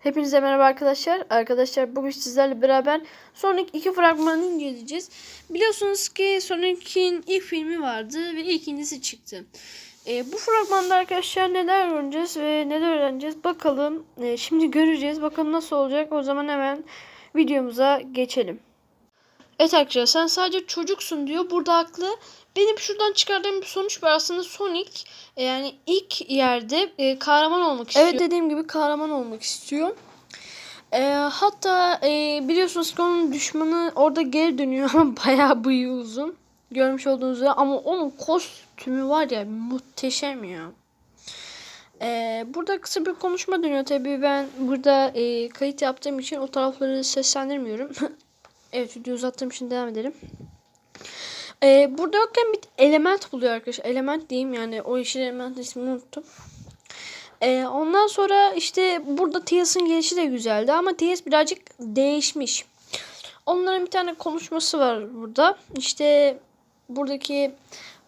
Hepinize merhaba arkadaşlar. Arkadaşlar bugün sizlerle beraber Sonic 2 fragmanını inceleyeceğiz. Biliyorsunuz ki Sonic'in ilk filmi vardı ve ikincisi çıktı. Ee, bu fragmanda arkadaşlar neler öğreneceğiz ve neler öğreneceğiz bakalım. Ee, şimdi göreceğiz. Bakalım nasıl olacak. O zaman hemen videomuza geçelim. Evet arkadaşlar sen sadece çocuksun diyor. Burada haklı. Benim şuradan çıkardığım bir sonuç var. Aslında Sonic e, yani ilk yerde e, kahraman olmak istiyor. Evet dediğim gibi kahraman olmak istiyor. E, hatta e, biliyorsunuz ki onun düşmanı orada geri dönüyor ama bayağı bıyığı uzun. Görmüş olduğunuz üzere ama onun kostümü var ya muhteşem ya. E, burada kısa bir konuşma dönüyor tabii ben burada e, kayıt yaptığım için o tarafları seslendirmiyorum. evet video uzattığım için devam edelim. Ee, burada yokken bir element buluyor arkadaşlar. Element diyeyim yani o yeşil element ismini unuttum. Ee, ondan sonra işte burada Tails'ın gelişi de güzeldi ama Tails birazcık değişmiş. Onların bir tane konuşması var burada. İşte buradaki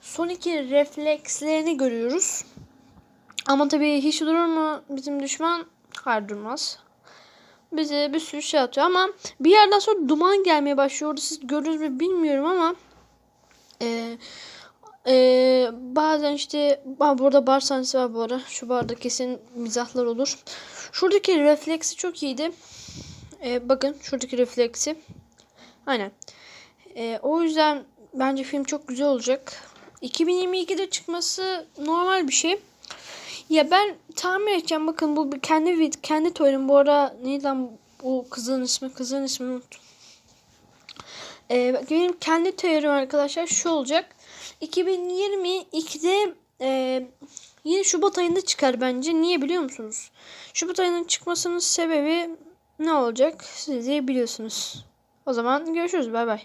Sonic'in reflekslerini görüyoruz. Ama tabii hiç durur mu bizim düşman? Hayır durmaz. Bize bir sürü şey atıyor ama bir yerden sonra duman gelmeye başlıyor. Orada siz görürüz mü bilmiyorum ama ee, ee, bazen işte burada bar sahnesi var bu ara. Şu barda kesin mizahlar olur. Şuradaki refleksi çok iyiydi. Ee, bakın şuradaki refleksi. Aynen. Ee, o yüzden bence film çok güzel olacak. 2022'de çıkması normal bir şey. Ya ben tahmin edeceğim. Bakın bu bir kendi vid- kendi toyum. Bu ara neydi lan bu kızın ismi? Kızın ismini unuttum. Ee, benim kendi teorim arkadaşlar şu olacak. 2022'de e, yine Şubat ayında çıkar bence. Niye biliyor musunuz? Şubat ayının çıkmasının sebebi ne olacak? Siz de biliyorsunuz. O zaman görüşürüz. Bay bay.